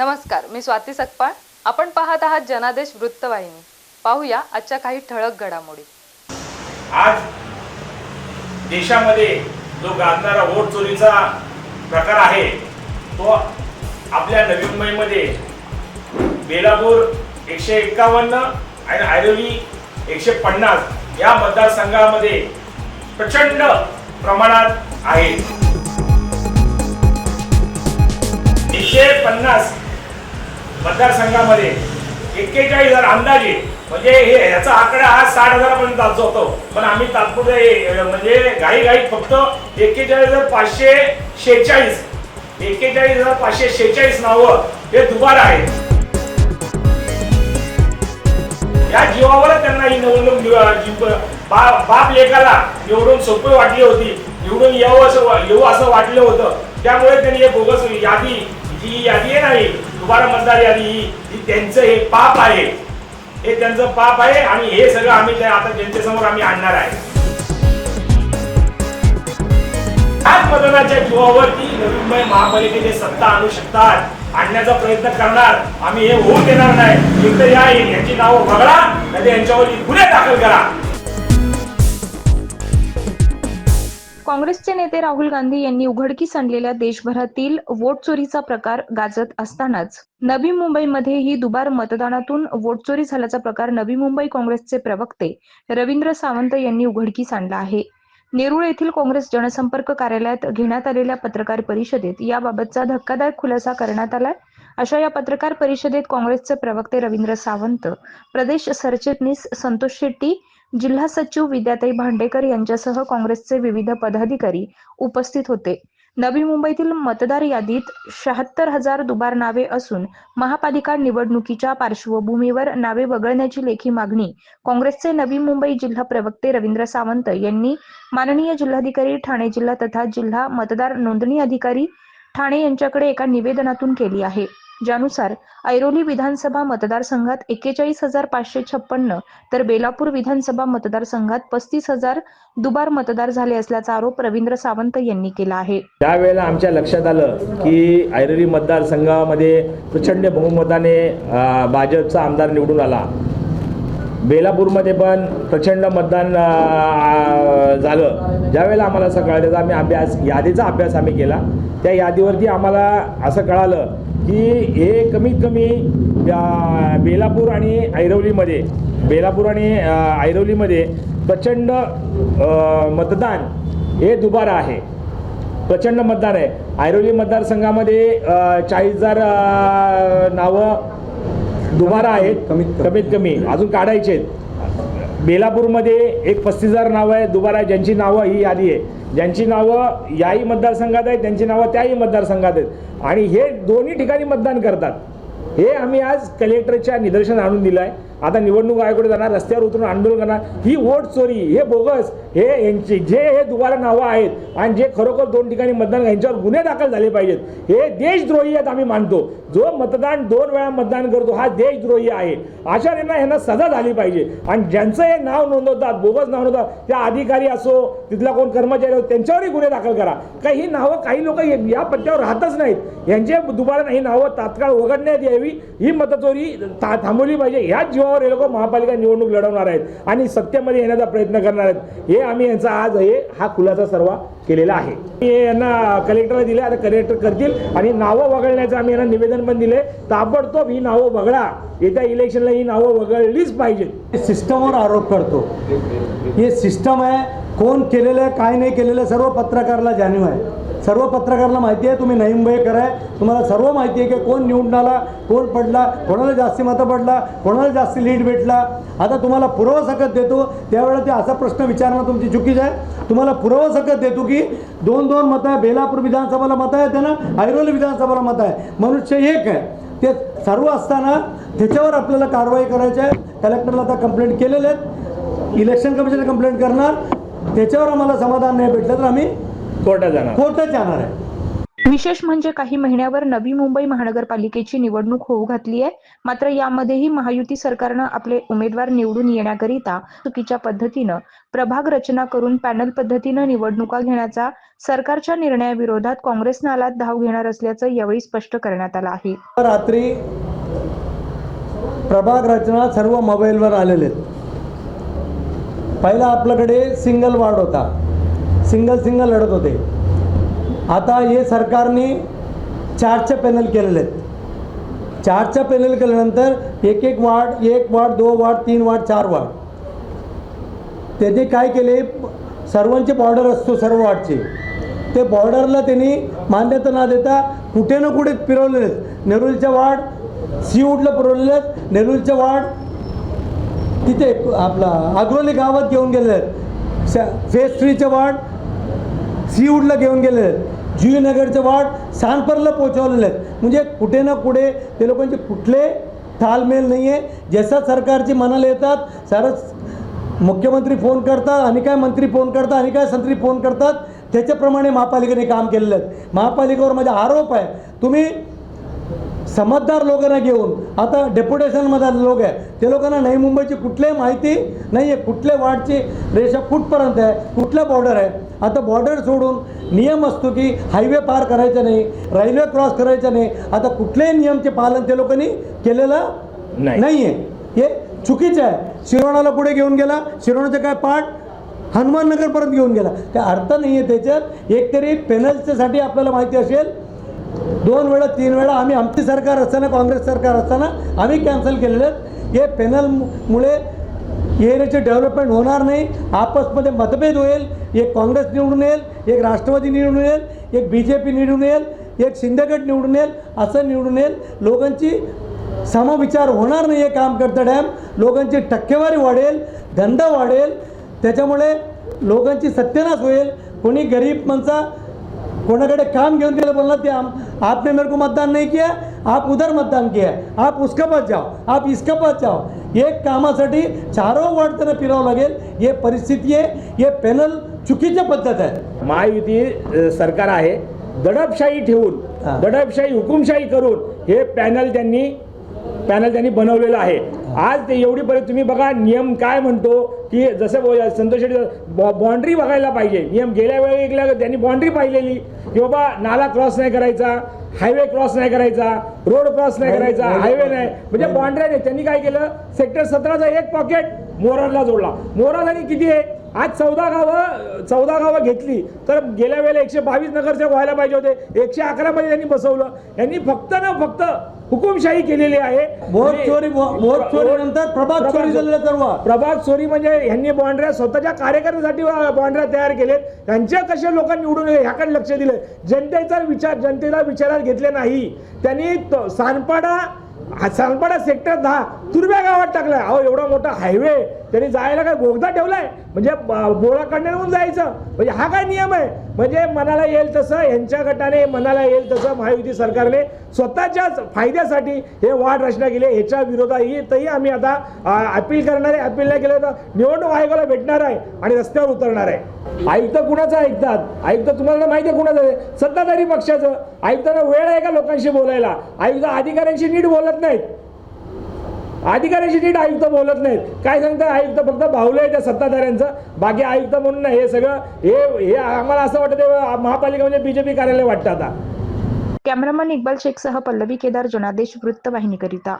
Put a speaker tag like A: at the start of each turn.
A: नमस्कार मी स्वाती सकपाळ. आपण पाहत आहात जनादेश वृत्तवाहिनी. पाहूया आजच्या काही ठळक घडामोडी.
B: आज देशामध्ये जो गाजणारा वोट चोरीचा प्रकार आहे तो आपल्या नवी मुंबईमध्ये बेलापूर एकशे एक्कावन्न आणि ऐरोली एकशे पन्नास या मतदारसंघामध्ये प्रचंड प्रमाणात आहे. एकशे पन्नास मतदारसंघामध्ये एक्केचाळीस हजार अंदाजे म्हणजे हे याचा आकडा आज साठ हजारापर्यंत जातो. होतो पण आम्ही तात्पुरते म्हणजे घाई घाई फक्त एक्केचाळीस हजार पाचशे शेहेचाळीस एक्केचाळीस हजार पाचशे शेहेचाळीस नावं हे दुबार आहेत. या जीवावर त्यांना ही निवडणूक निव- जीव- बाप लेखाला निवडून सोपे वाटली होती. निवडून येऊ असं येऊ असं वाटलं होतं. त्यामुळे त्यांनी हे बोगस यादी जी यादी आहे नाही दुबारा मतदार यादी ही ही त्यांचं हे पाप आहे हे त्यांचं पाप आहे आणि हे सगळं आम्ही आता जनतेसमोर आम्ही आणणार आहे. ह्याच मतदानाच्या जीवावरती नवी मुंबई महापालिकेचे सत्ता आणू शकतात आणण्याचा प्रयत्न करणार आम्ही हे होऊ देणार नाही. एकतर या यांची नावं वगळा नाही यांच्यावर गुन्हे दाखल करा.
C: काँग्रेसचे नेते राहुल गांधी यांनी उघडकीस आणलेल्या देशभरातील वोट चोरीचा प्रकार गाजत असतानाच नवी मुंबईमध्ये ही दुबार मतदानातून वोट चोरी झाल्याचा प्रकार नवी मुंबई काँग्रेसचे प्रवक्ते रवींद्र सावंत यांनी उघडकीस आणला आहे. नेरूळ येथील काँग्रेस जनसंपर्क कार्यालयात घेण्यात आलेल्या पत्रकार परिषदेत याबाबतचा धक्कादायक खुलासा करण्यात आलाय. अशा या पत्रकार परिषदेत काँग्रेसचे प्रवक्ते रवींद्र सावंत प्रदेश सरचिटणीस संतोष शेट्टी जिल्हा सचिव विद्याताई भांडेकर यांच्यासह काँग्रेसचे विविध पदाधिकारी उपस्थित होते. नवी मुंबईतील मतदार यादीत शहात्तर हजार दुबार नावे असून महापालिका निवडणुकीच्या पार्श्वभूमीवर नावे वगळण्याची लेखी मागणी काँग्रेसचे नवी मुंबई जिल्हा प्रवक्ते रवींद्र सावंत यांनी माननीय जिल्हाधिकारी ठाणे जिल्हा तथा जिल्हा मतदार नोंदणी अधिकारी ठाणे यांच्याकडे एका निवेदनातून केली आहे. ज्यानुसार ऐरोली विधानसभा मतदारसंघात एक्केचाळीस हजार पाचशे छप्पन्न तर बेलापूर विधानसभा मतदारसंघात पस्तीस हजार दुबार मतदार झाले असल्याचा आरोप रवींद्र सावंत यांनी केला आहे.
B: त्यावेळेला आमच्या लक्षात आलं की ऐरोली मतदारसंघामध्ये प्रचंड बहुमताने भाजपचा आमदार निवडून आला. बेलापूरमध्ये पण प्रचंड मतदान झालं. ज्यावेळेला आम्हाला असं कळलं त्याचा आम्ही अभ्यास यादीचा अभ्यास आम्ही केला. त्या यादीवरती आम्हाला असं कळालं की हे कमीत कमी बेलापूर आणि ऐरोलीमध्ये बेलापूर आणि अं, ऐरोलीमध्ये प्रचंड मतदान हे दुबार आहे. प्रचंड मतदान आहे. ऐरोली मतदारसंघामध्ये चाळीस हजार नावं दुबारा आहेत.
D: कमीत-
B: कमीत कमी. अजून काढायचे आहेत. बेलापूरमध्ये एक पस्तीस हजार नावं आहे दुबारा आहे. ज्यांची नावं ही यादी आहे. ज्यांची नावं याही मतदारसंघात आहेत. त्यांची नावं त्याही मतदारसंघात आहेत. आणि हे दोन्ही ठिकाणी मतदान करतात. हे आम्ही आज कलेक्टरच्या निदर्शन आणून दिलं आहे आता निवडणूक आयोगाकडे जाणार रस्त्यावर उतरून आंदोलन करणार. ही वोट चोरी हे बोगस हे यांची जे हे दुबारा नावं आहेत आणि जे खरोखर दोन ठिकाणी मतदान यांच्यावर गुन्हे दाखल झाले पाहिजेत. हे देशद्रोही आहेत आम्ही मानतो. जो मतदान दोन वेळा मतदान करतो हा देशद्रोही आहे. अशा यांना यांना सजा झाली पाहिजे. आणि ज्यांचं हे नाव नोंदवतात बोगस नाव नोंदवतात त्या अधिकारी असो तिथला कोण कर्मचारी असो त्यांच्यावरही गुन्हे दाखल करा. काही ही नावं काही लोक या पट्ट्यावर राहतच नाहीत. यांचे दुबारा ही नावं तात्काळ उघडण्यात यावी. ही मतचोरी था थांबवली पाहिजे. ह्याच जीवावर हे लोक महापालिका निवडणूक लढवणार आहेत आणि सत्तेमध्ये येण्याचा प्रयत्न करणार आहेत. हे आम्ही यांचा आज हे हा खुलासा सर्व केलेला आहे. हे यांना कलेक्टरला दिले आता कलेक्टर करतील आणि नावं वगळण्याचं आम्ही यांना निवेदन पण दिले ताबडतोब ही नावं वगळा. येत्या इलेक्शनला ही नावं वगळलीच पाहिजेत.
D: सिस्टमवर आरोप करतो. हे सिस्टम आहे कोण केलेलं आहे काय नाही केलेलं सर्व पत्रकारला जाणीव आहे. सर्व पत्रकाराला माहिती आहे तुम्ही नवी आहे. तुम्हाला सर्व माहिती आहे की कोण निवडून आला कोण पडला कोणाला जास्ती मतं पडला कोणाला जास्ती लीड भेटला. आता तुम्हाला पुरावा सकत देतो त्यावेळेला ते असा प्रश्न विचारणं तुमची चुकीचं आहे. तुम्हाला पुरावा सकत देतो की दोन दोन मतं आहे बेलापूर विधानसभेला मतं आहे त्यांना ऐरोली विधानसभेला मतं आहे मनुष्य एक आहे. ते सर्व असताना त्याच्यावर आपल्याला कारवाई करायची आहे. कलेक्टरला आता कंप्लेंट केलेले आहेत. इलेक्शन कमिशनला कंप्लेंट करणार. त्याच्यावर आम्हाला समाधान नाही भेटलं तर आम्ही
B: कोर्टात जाणार.
D: कोर्टात जाणार आहे.
C: विशेष म्हणजे काही महिन्यावर नवी मुंबई महानगरपालिकेची निवडणूक होऊ घातली आहे. मात्र यामध्येही महायुती सरकारनं आपले उमेदवार निवडून येण्याकरिता चुकीच्या पद्धतीनं प्रभाग रचना करून पॅनल पद्धतीनं निवडणुका घेण्याचा सरकारच्या निर्णयाविरोधात काँग्रेस नालात धाव घेणार असल्याचं यावेळी स्पष्ट करण्यात आलं आहे.
D: रात्री प्रभाग रचना सर्व मोबाईलवर आलेले पहिला आपल्याकडे सिंगल वार्ड होता. सिंगल सिंगल लढत होते. आता हे सरकारने चारचे पॅनल केलेले आहेत. चारच्या पॅनल केल्यानंतर एक एक वार्ड एक वार्ड दो वार्ड तीन वार्ड चार वार्ड. त्याने काय केले? सर्वांचे बॉर्डर असतो सर्व वार्डचे. ते बॉर्डरला त्यांनी मान्यता न देता कुठे ना कुठे फिरवलेले आहेत. नेरुलच्या वार्ड सी उडला पुरवलेलेच नेरुलच्या वार्ड तिथे आपला आग्रोली गावात घेऊन गेलेले आहेत. श- फेज थ्रीचे वार्ड सीवूडला घेऊन गेलेले आहेत जुईनगरचे वार्ड सानपरला पोहोचवलेले आहेत. म्हणजे कुठे ना कुठे ते लोकांचे कुठले तालमेल नाही आहे जसं सरकारची मनाला येतात सारं मुख्यमंत्री फोन करतात आणि काय मंत्री फोन करतात आणि काय संत्री फोन करतात त्याच्याप्रमाणे महापालिकेने काम केलेलं आहे महापालिकेवर माझा आरोप आहे. तुम्ही समजदार लोकांना घेऊन आता डेप्युटेशनमध्ये लोक आहे ते लोकांना नवी मुंबईची कुठल्याही माहिती नाही आहे कुठल्या वार्डची रेषा कुठपर्यंत आहे कुठल्या बॉर्डर आहे आता बॉर्डर सोडून नियम असतो की हायवे पार करायचा नाही रेल्वे क्रॉस करायचा नाही आता कुठल्याही नियमचे पालन ते लोकांनी केलेलं
B: नाही.
D: आहे हे चुकीचं आहे. शिरोणाला पुढे घेऊन गेला शिरोणाचं काय पाठ? हनुमाननगरपर्यंत घेऊन गेला. त्या अर्थ नाही आहे त्याच्यात एकतरी पेनल्ससाठी आपल्याला माहिती असेल दोन वेळा तीन वेळा आम्ही आमची सरकार असताना काँग्रेस सरकार असताना आम्ही कॅन्सल केलेले आहेत. हे पेनलमुळे एरियाचे डेव्हलपमेंट होणार नाही. आपसमध्ये मतभेद होईल. एक काँग्रेस निवडून येईल एक राष्ट्रवादी निवडून येईल एक बी जे पी निवडून येईल एक शिंदेगड निवडून येईल असं निवडून येईल. लोकांची समविचार होणार नाही हे काम करता डॅम. लोकांची टक्केवारी वाढेल धंदा वाढेल. त्याच्यामुळे लोकांची सत्यानाश होईल. कोणी गरीब माणसा कोणाकडे काम घेऊन गेलं बोलना ते हम आपने मेरे को मतदान नहीं किया आप उधर मतदान किया आप उसके पास जाओ आप इसके पास जाओ। एक कामासाठी चारो वार्ड त्यांना फिरावं लागेल हे परिस्थिती आहे हे पॅनल चुकीच्या पद्धत आहे।
B: महायुती सरकार आहे दडपशाही ठेवून. दडपशाही हुकुमशाही करून हे पॅनल त्यांनी पॅनल त्यांनी बनवलेलं आहे. आज ते एवढी पर्यंत तुम्ही बघा नियम काय म्हणतो की जसं बोल- संतोष शेट्टी बाँड्री बघायला पाहिजे. नियम गेल्या वेळी एकला त्यांनी बाँड्री पाहिलेली. की बाबा नाला क्रॉस नाही करायचा हायवे क्रॉस नाही करायचा रोड क्रॉस नाही करायचा हायवे नाही. म्हणजे बाँड्री नाही त्यांनी काय केलं? सेक्टर सतराचा एक पॉकेट मोरारला जोडला. मोरारला किती आहे? आज चौदा गावं चौदा गावं घेतली. तर गेल्या वेळेला एकशे बावीस नगरसेवक व्हायला पाहिजे होते. एकशे अकरा मध्ये त्यांनी बसवलं. यांनी फक्त ना फक्त हुकुमशाही केलेली आहे. आणि-
D: चोरी प्रभाग चोरी झालेलं सर्व.
B: प्रभाग चोरी म्हणजे यांनी बाँड्र्या स्वतःच्या कार्यकर्त्यासाठी बाँड्र्या तयार केलेत. त्यांच्या कशा लोकांनी निवडून येईल ह्याकडे लक्ष दिलं. जनतेचा विचार जनतेला विचारात घेतले नाही. त्यांनी सानपाडा सानपाडा सेक्टर दहा तुरब्या गावात टाकलाय. अहो एवढा मोठा हायवे त्यांनी जायला काय बोगदा ठेवलाय? म्हणजे बोळा काढण्यावरून जायचं. म्हणजे हा काय नियम आहे? म्हणजे मनाला येईल तसं यांच्या गटाने मनाला येईल तसं महायुती सरकारने स्वतःच्याच फायद्यासाठी हे वाढ रचना केली आहे. ह्याच्या विरोधातही आम्ही आता अपील करणार आहे. अपील नाही केलं तर निवडणूक आयोगाला भेटणार आहे आणि रस्त्यावर उतरणार आहे. आयुक्त कुणाचं ऐकतात? आयुक्त तुम्हाला माहिती आहे कुणाचं आहे? सत्ताधारी पक्षाचं. आयुक्तांना वेळ आहे का लोकांशी बोलायला? आयुक्त अधिकाऱ्यांशी नीट बोलत नाहीत. अधिकाऱ्याशी नीट आयुक्त बोलत नाहीत. काय सांगतात आयुक्त फक्त भावलं आहे त्या सत्ताधाऱ्यांचं. बाकी आयुक्त म्हणून हे सगळं हे हे आम्हाला असं वाटतं महापालिका म्हणजे बीजेपी कार्यालय वाटतं आता.
C: कॅमेरामन इक्बाल शेखसह पल्लवी केदार जनादेश वृत्तवाहिनीकरिता.